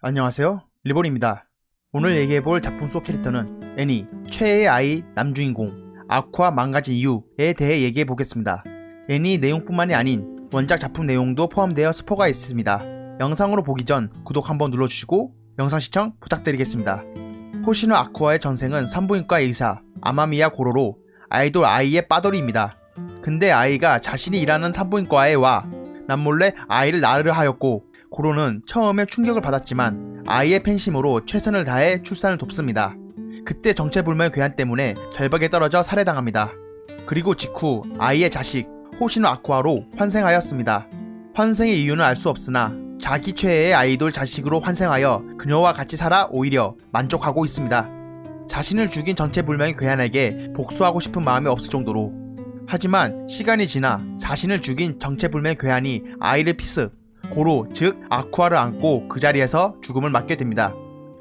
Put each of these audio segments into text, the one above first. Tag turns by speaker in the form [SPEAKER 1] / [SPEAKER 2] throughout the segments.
[SPEAKER 1] 안녕하세요. 리본입니다. 오늘 얘기해볼 작품 속 캐릭터는 애니, 최애의 아이 남주인공, 아쿠아 망가진 이유에 대해 얘기해보겠습니다. 애니 내용뿐만이 아닌 원작 작품 내용도 포함되어 스포가 있습니다. 영상으로 보기 전 구독 한번 눌러주시고 영상 시청 부탁드리겠습니다. 호시노 아쿠아의 전생은 산부인과 의사 아마미야 고로로 아이돌 아이의 빠돌이입니다. 근데 아이가 자신이 일하는 산부인과에 와 남몰래 아이를 낳으려 하였고 고로는 처음에 충격을 받았지만 아이의 팬심으로 최선을 다해 출산을 돕습니다. 그때 정체불명 괴한 때문에 절벽에 떨어져 살해당합니다. 그리고 직후 아이의 자식 호시노 아쿠아로 환생하였습니다. 환생의 이유는 알 수 없으나 자기 최애의 아이돌 자식으로 환생하여 그녀와 같이 살아 오히려 만족하고 있습니다. 자신을 죽인 정체불명의 괴한에게 복수하고 싶은 마음이 없을 정도로 하지만 시간이 지나 자신을 죽인 정체불명 괴한이 아이를 피습 고로 즉 아쿠아를 안고 그 자리에서 죽음을 맞게 됩니다.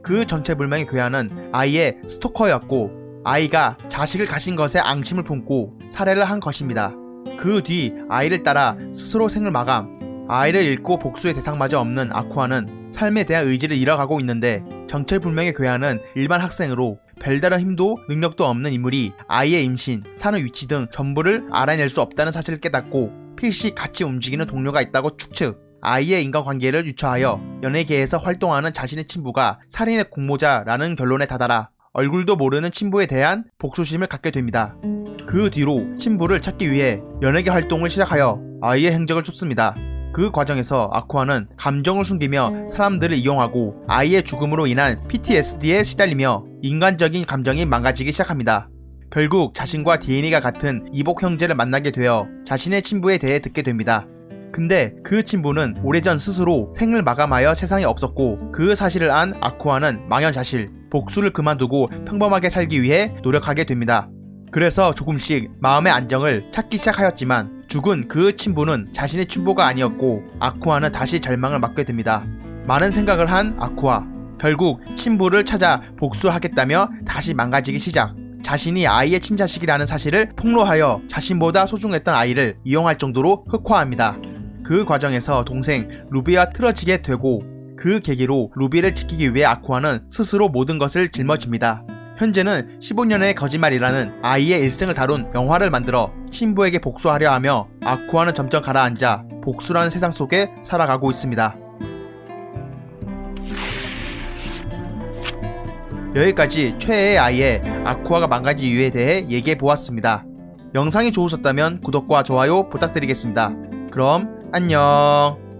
[SPEAKER 1] 그 정체불명의 괴한은 아이의 스토커였고 아이가 자식을 가신 것에 앙심을 품고 살해를 한 것입니다. 그 뒤 아이를 따라 스스로 생을 마감 아이를 잃고 복수의 대상마저 없는 아쿠아는 삶에 대한 의지를 잃어가고 있는데 정체불명의 괴한은 일반 학생으로 별다른 힘도 능력도 없는 인물이 아이의 임신, 사는 위치 등 전부를 알아낼 수 없다는 사실을 깨닫고 필시 같이 움직이는 동료가 있다고 추측. 아이의 인간관계를 유추하여 연예계에서 활동하는 자신의 친부가 살인의 공모자라는 결론에 다다라 얼굴도 모르는 친부에 대한 복수심을 갖게 됩니다. 그 뒤로 친부를 찾기 위해 연예계 활동을 시작하여 아이의 행적을 쫓습니다. 그 과정에서 아쿠아는 감정을 숨기며 사람들을 이용하고 아이의 죽음으로 인한 PTSD에 시달리며 인간적인 감정이 망가지기 시작합니다. 결국 자신과 DNA가 같은 이복 형제를 만나게 되어 자신의 친부에 대해 듣게 됩니다. 근데 그 친부는 오래전 스스로 생을 마감하여 세상에 없었고 그 사실을 안 아쿠아는 망연자실, 복수를 그만두고 평범하게 살기 위해 노력하게 됩니다. 그래서 조금씩 마음의 안정을 찾기 시작하였지만 죽은 그 친부는 자신의 친부가 아니었고 아쿠아는 다시 절망을 맞게 됩니다. 많은 생각을 한 아쿠아. 결국 친부를 찾아 복수하겠다며 다시 망가지기 시작. 자신이 아이의 친자식이라는 사실을 폭로하여 자신보다 소중했던 아이를 이용할 정도로 흑화합니다. 그 과정에서 동생 루비와 틀어지게 되고 그 계기로 루비를 지키기 위해 아쿠아는 스스로 모든 것을 짊어집니다. 현재는 15년의 거짓말이라는 아이의 일생을 다룬 영화를 만들어 친부에게 복수하려 하며 아쿠아는 점점 가라앉아 복수라는 세상 속에 살아가고 있습니다. 여기까지 최애의 아이의 아쿠아가 망가진 이유에 대해 얘기해 보았습니다. 영상이 좋으셨다면 구독과 좋아요 부탁드리겠습니다. 그럼 안녕.